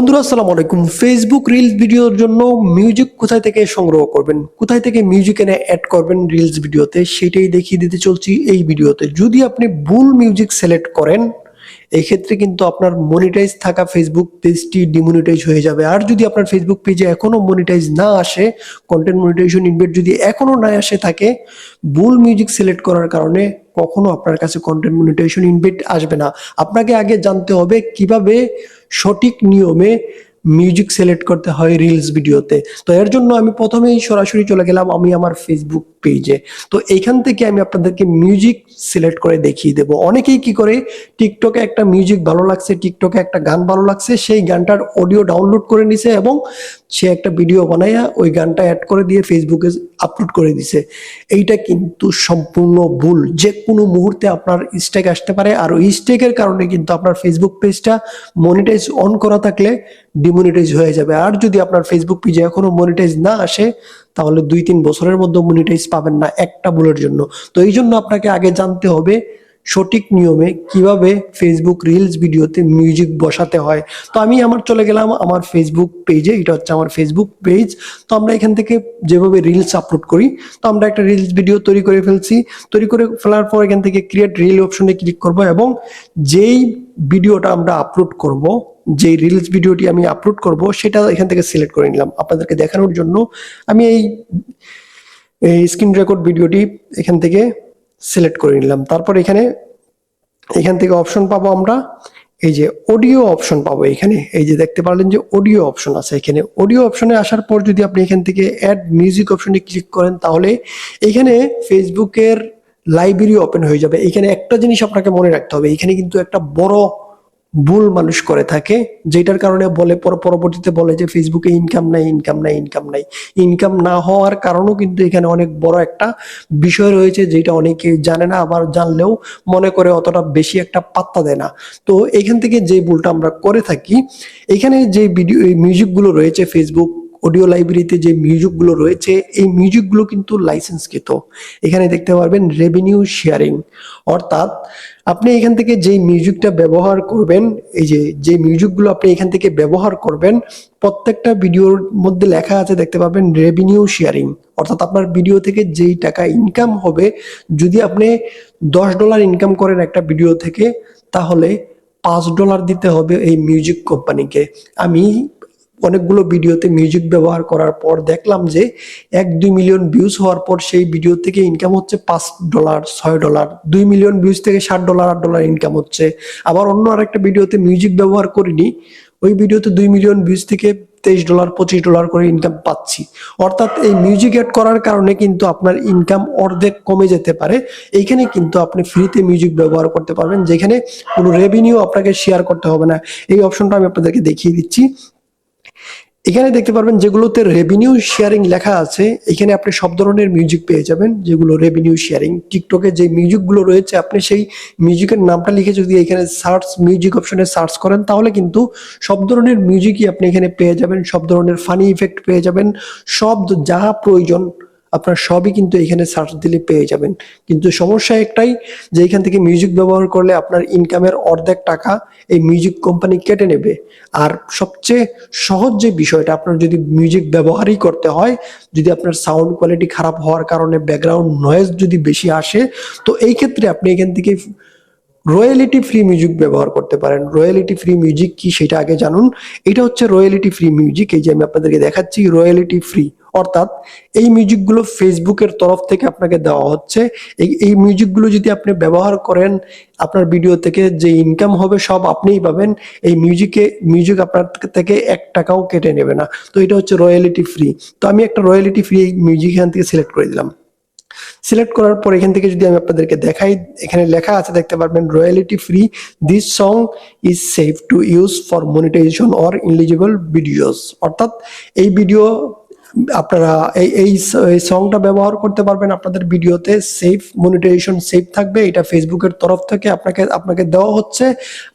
বন্ধুরা, আসসালামু আলাইকুম। ফেসবুক রিলস ভিডিওর জন্য মিউজিক কোথায় থেকে সংগ্রহ করবেন, কোথায় থেকে মিউজিক এনে অ্যাড করবেন রিলস ভিডিওতে, সেটাই দেখিয়ে দিতে চলছি এই ভিডিওতে। যদি আপনি ভুল মিউজিক সিলেক্ট করেন এই ক্ষেত্রে কিন্তু আপনার মনিটাইজ থাকা ফেসবুক পেজটি ডিমনিটাইজ হয়ে যাবে। আর যদি আপনার ফেসবুক পেজে এখনও মনিটাইজ না আসে কন্টেন্ট মনিটাইজেশন ইনভেট যদি এখনও না আসে থাকে বুল মিউজিক সিলেক্ট করার কারণে কখনো আপনার কাছে কন্টেন্ট মনিটাইজেশন ইনভেট আসবে না। আপনাকে আগে জানতে হবে কীভাবে সঠিক নিয়মে মিউজিক সিলেক্ট করতে হয় রিলস ভিডিওতে তো এর জন্য আমি প্রথমেই সরাসরি চলে গেলাম আমি আমার ফেসবুক পেজে তো এইখান থেকে আমি আপনাদেরকে মিউজিক সিলেক্ট করে দেখিয়ে দেবো। অনেকেই কি করে টিকটকে একটা মিউজিক ভালো লাগছে টিকটকে একটা গান ভালো লাগছে, সেই গানটার অডিও ডাউনলোড করে নিছে এবং সে একটা ভিডিও বানাইয়া ওই গানটা অ্যাড করে দিয়ে ফেসবুকে আপলোড করে দিছে। এইটা কিন্তু সম্পূর্ণ ভুল। যে কোনো মুহূর্তে আপনার স্টেক আসতে পারে। আর ওই স্টেকের কারণে কিন্তু আপনার ফেসবুক পেজটা মনিটাইজ অন করা থাকলে ডিমনিটাইজ হয়ে যাবে। আর যদি আপনার ফেসবুক পেজে এখনও মনিটাইজ না আসে, তাহলে দুই তিন বছরের মধ্যে মনিটাইজ পাবেন না একটা ভুলের জন্য। তো এই জন্য আপনাকে আগে জানতে হবে সঠিক নিয়মে কীভাবে ফেসবুক রিলস ভিডিওতে মিউজিক বসাতে হয়। তো আমি আমার চলে গেলাম আমার ফেসবুক পেজে এটা হচ্ছে আমার ফেসবুক পেজ তো আমরা এখান থেকে যেভাবে রিলস আপলোড করি, তো আমরা একটা রিলস ভিডিও তৈরি করে ফেলছি। তৈরি করে ফেলার পর এখান থেকে ক্রিয়েট রিল অপশনে ক্লিক করব এবং যেই ভিডিওটা আমরা আপলোড করব যে রিলস ভিডিওটি আমি আপলোড করব, সেটা এখান থেকে সিলেক্ট করে নিলাম। আপনাদেরকে দেখানোর জন্য আমি এই স্ক্রিন রেকর্ড ভিডিওটি এখান থেকে সিলেক্ট করে নিলাম। তারপর এখানে, এখান থেকে অপশন পাবো আমরা, এই যে অডিও অপশন পাবো এখানে। এই যে দেখতে পারলেন যে অডিও অপশন আছে এখানে। অডিও অপশনে আসার পর যদি আপনি এখান থেকে অ্যাড মিউজিক অপশনে ক্লিক করেন, তাহলে এখানে ফেসবুকের লাইব্রেরি ওপেন হয়ে যাবে। এখানে একটা জিনিস আপনাকে মনে রাখতে হবে, এখানে কিন্তু একটা বড় ভুল মানুষ করে থাকে, যেটার কারণে বলে, পর- পরবর্তীতে বলে যে ফেসবুকে ইনকাম নাই ইনকাম নাই ইনকাম নাই। ইনকাম না হওয়ার কারণও কিন্তু এখানে অনেক বড় একটা বিষয় রয়েছে, যেটা অনেকে জানে না, আবার জানলেও মনে করে অতটা বেশি একটা পাত্তা দেয় না। তো এখান থেকে যে ভুলটা আমরা করে থাকি, এখানে যে ভিডিও মিউজিকগুলো রয়েছে ফেসবুক অডিও লাইব্রেরিতে যে মিউজিকগুলো রয়েছে, এই মিউজিকগুলো কিন্তু লাইসেন্সকৃত এখানে দেখতে পারবেন রেভিনিউ শেয়ারিং অর্থাৎ আপনি এখান থেকে যে মিউজিকটা ব্যবহার করবেন, এই যে যে মিউজিকগুলো আপনি এখান থেকে ব্যবহার করবেন, প্রত্যেকটা ভিডিওর মধ্যে লেখা আছে দেখতে পাবেন রেভিনিউ শেয়ারিং অর্থাৎ আপনার ভিডিও থেকে যেই টাকা ইনকাম হবে, যদি আপনি দশ ডলার ইনকাম করেন একটা ভিডিও থেকে, তাহলে পাঁচ ডলার দিতে হবে এই মিউজিক কোম্পানিকে আমি অনেকগুলো ভিডিওতে মিউজিক ব্যবহার করার পর দেখলাম যে এক দুই মিলিয়ন ভিউজ হওয়ার পর সেই ভিডিও থেকে ইনকাম হচ্ছে পাঁচ ডলার ছয় ডলার দুই মিলিয়ন ভিউজ থেকে ষাট ডলার আট ডলার ইনকাম হচ্ছে। আবার অন্য আরেকটা ভিডিওতে মিউজিক ব্যবহার করিনি, ওই ভিডিওতে দুই মিলিয়ন ভিউজ থেকে তেইশ ডলার পঁচিশ ডলার করে ইনকাম পাচ্ছি। অর্থাৎ এই মিউজিক অ্যাড করার কারণে কিন্তু আপনার ইনকাম অর্ধেক কমে যেতে পারে। এইখানে কিন্তু আপনি ফ্রিতে মিউজিক ব্যবহার করতে পারবেন, যেখানে কোনো রেভিনিউ আপনাকে শেয়ার করতে হবে না। এই অপশনটা আমি আপনাদেরকে দেখিয়ে দিচ্ছি। এখানে দেখতে পারবেন যেগুলোতে রেভিনিউ শেয়ারিং লেখা আছে, এখানে আপনি সব ধরনের মিউজিক পেয়ে যাবেন, যেগুলো রেভিনিউ শেয়ারিং টিকটকে যে মিউজিকগুলো রয়েছে, আপনি সেই মিউজিকের নামটা লিখে যদি এখানে সার্চ মিউজিক অপশনে সার্চ করেন, তাহলে কিন্তু সব ধরনের মিউজিকই আপনি এখানে পেয়ে যাবেন, সব ধরনের ফানি ইফেক্ট পেয়ে যাবেন, সব যা প্রয়োজন আপনার সবই কিন্তু এখানে সার্চ দিলে পেয়ে যাবেন। কিন্তু সমস্যা একটাই যে এখান থেকে মিউজিক ব্যবহার করলে আপনার ইনকামের অর্ধেক টাকা এই মিউজিক কোম্পানি কেটে নেবে। আর সবচেয়ে সহজ যে বিষয়টা, আপনার যদি মিউজিক ব্যবহারই করতে হয়, যদি আপনার সাউন্ড কোয়ালিটি খারাপ হওয়ার কারণে ব্যাকগ্রাউন্ড নয়েজ যদি বেশি আসে, তো এই ক্ষেত্রে আপনি এখান থেকে রয়্যালিটি ফ্রি মিউজিক ব্যবহার করতে পারেন। রয়্যালিটি ফ্রি মিউজিক কি সেটা আগে জানুন। এটা হচ্ছে রয়্যালিটি ফ্রি মিউজিক এই যে আমি আপনাদেরকে দেখাচ্ছি রয়্যালিটি ফ্রি অর্থাৎ এই মিউজিকগুলো ফেসবুকের তরফ থেকে আপনাকে দেওয়া হচ্ছে। এই এই মিউজিকগুলো যদি আপনি ব্যবহার করেন, আপনার ভিডিও থেকে যে ইনকাম হবে সব আপনিই পাবেন। এই মিউজিকে, মিউজিক আপনার থেকে এক টাকাও কেটে নেবে না। তো এটা হচ্ছে রয়্যালিটি ফ্রি তো আমি একটা রয়্যালিটি ফ্রি এই মিউজিক এখান থেকে সিলেক্ট করে দিলাম। সিলেক্ট করার পর এখান থেকে যদি আমি আপনাদেরকে দেখাই, এখানে লেখা আছে, দেখতে পারবেন royalty free this song is safe to use for monetization or ineligible videos অর্থাৎ এই ভিডিও আপনারা এই এই সংটা ব্যবহার করতে পারবেন, আপনাদের ভিডিওতে সেফ মনিটাইজেশন সেফ থাকবে, এটা ফেসবুকের তরফ থেকে আপনাকে আপনাকে দেওয়া হচ্ছে।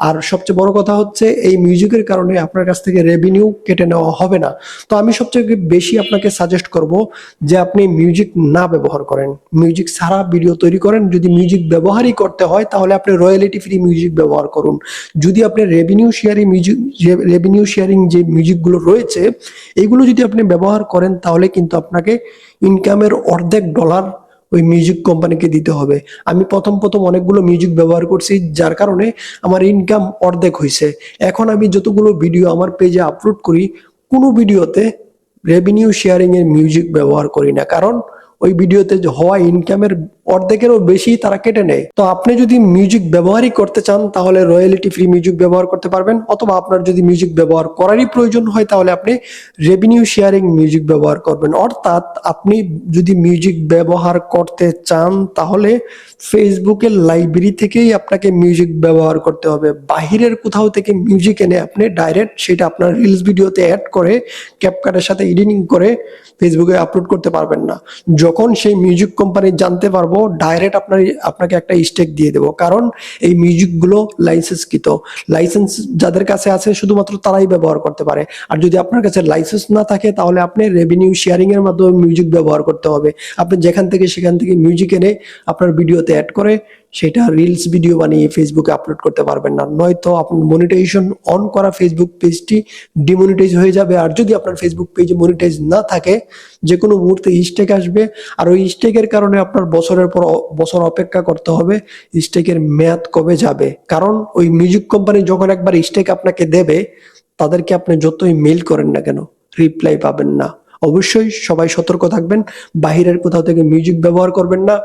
আর সবচেয়ে বড় কথা হচ্ছে, এই মিউজিকের কারণে আপনার কাছ থেকে রেভিনিউ কেটে নেওয়া হবে না। তো আমি সবচেয়ে বেশি আপনাকে সাজেস্ট করব যে আপনি মিউজিক না ব্যবহার করেন। মিউজিক ছাড়া ভিডিও তৈরি করেন। যদি মিউজিক ব্যবহারই করতে হয়, তাহলে আপনি রয়্যালিটি ফ্রি মিউজিক ব্যবহার করুন। যদি আপনি revenue sharing music revenue sharing যে মিউজিকগুলো রয়েছে, এগুলো যদি আপনি ব্যবহার করেন তাহলে কিন্তু আপনাকে ইনকামের অর্ধেক ডলার ওই মিউজিক কোম্পানিকে দিতে হবে। আমি প্রথম প্রথম অনেকগুলো মিউজিক ব্যবহার করছি, যার কারণে আমার ইনকাম অর্ধেক হয়েছে এখন আমি যতগুলো ভিডিও আমার পেজে আপলোড করি, কোনো ভিডিওতে রেভিনিউ শেয়ারিং এর মিউজিক ব্যবহার করি না। কারণ ওই ভিডিওতে হওয়া ইনকামের অর্ধেকেরও বেশি তারা কেটে নেয়। তো আপনি যদি মিউজিক ব্যবহারই করতে চান, তাহলে রয়্যালিটি ফ্রি মিউজিক ব্যবহার করতে পারবেন। অথবা আপনার যদি মিউজিক ব্যবহার করারই প্রয়োজন হয়, তাহলে আপনি রেভিনিউ শেয়ারিং মিউজিক ব্যবহার করবেন। অর্থাৎ আপনি যদি মিউজিক ব্যবহার করতে চান, তাহলে ফেসবুকের লাইব্রেরি থেকেই আপনাকে মিউজিক ব্যবহার করতে হবে। বাহিরের কোথাও থেকে মিউজিক এনে আপনি ডাইরেক্ট সেটা আপনার রিলস ভিডিওতে অ্যাড করে ক্যাপকাটের সাথে এডিটিং করে ফেসবুকে আপলোড করতে পারবেন না। যখন সেই মিউজিক কোম্পানি জানতে পারব ডাইরেক্ট আপনার আপনাকে একটা স্টেক দিয়ে দেব। কারণ এই মিউজিকগুলো লাইসেন্সকৃত লাইসেন্স যাদের কাছে আছে, শুধুমাত্র তারাই ব্যবহার করতে পারে। আর যদি আপনার কাছে লাইসেন্স না থাকে, তাহলে আপনি রেভিনিউ শেয়ারিং এর মাধ্যমে মিউজিক ব্যবহার করতে হবে। আপনি যেখান থেকে সেখান থেকে মিউজিক এনে আপনার ভিডিওতে অ্যাড করে সেটা রিলস ভিডিও বানিয়ে ফেসবুকে আপলোড করতে পারবেন না। নয়তো আপনার মনিটাইজেশন অন করা ফেসবুক পেজটি ডিমনিটাইজ হয়ে যাবে। আর যদি আপনার ফেসবুক পেজে মনিটাইজ না থাকে যে কোনো মুহূর্তে স্টেক আসবে। আর ওই স্টেকের কারণে আপনার বছরের পর বছর অপেক্ষা করতে হবে স্টেকের মেয়াদ কবে যাবে। কারণ ওই মিউজিক কোম্পানি যখন একবার স্টেক আপনাকে দেবে, তাদেরকে আপনি যতই মেল করেন না কেন রিপ্লাই পাবেন না। অবশ্যই সবাই সতর্ক থাকবেন, বাহিরের কোথাও থেকে মিউজিক ব্যবহার করবেন না।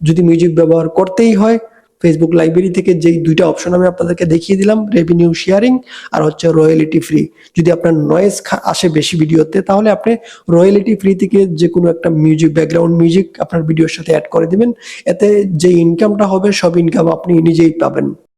যদি মিউজিক ব্যবহার করতেই হয় ফেসবুক লাইব্রেরি থেকে যেই দুইটা অপশন আমি আপনাদেরকে দেখিয়ে দিলাম রেভিনিউ শেয়ারিং আর হচ্ছে রয়্যালিটি ফ্রি যদি আপনার নয়েজ আসে বেশি ভিডিওতে তাহলে আপনি রয়্যালিটি ফ্রি থেকে যে কোনো একটা মিউজিক ব্যাকগ্রাউন্ড মিউজিক আপনার ভিডিওর সাথে অ্যাড করে দিবেন। এতে যে ইনকামটা হবে, সব ইনকাম আপনি নিজেই পাবেন।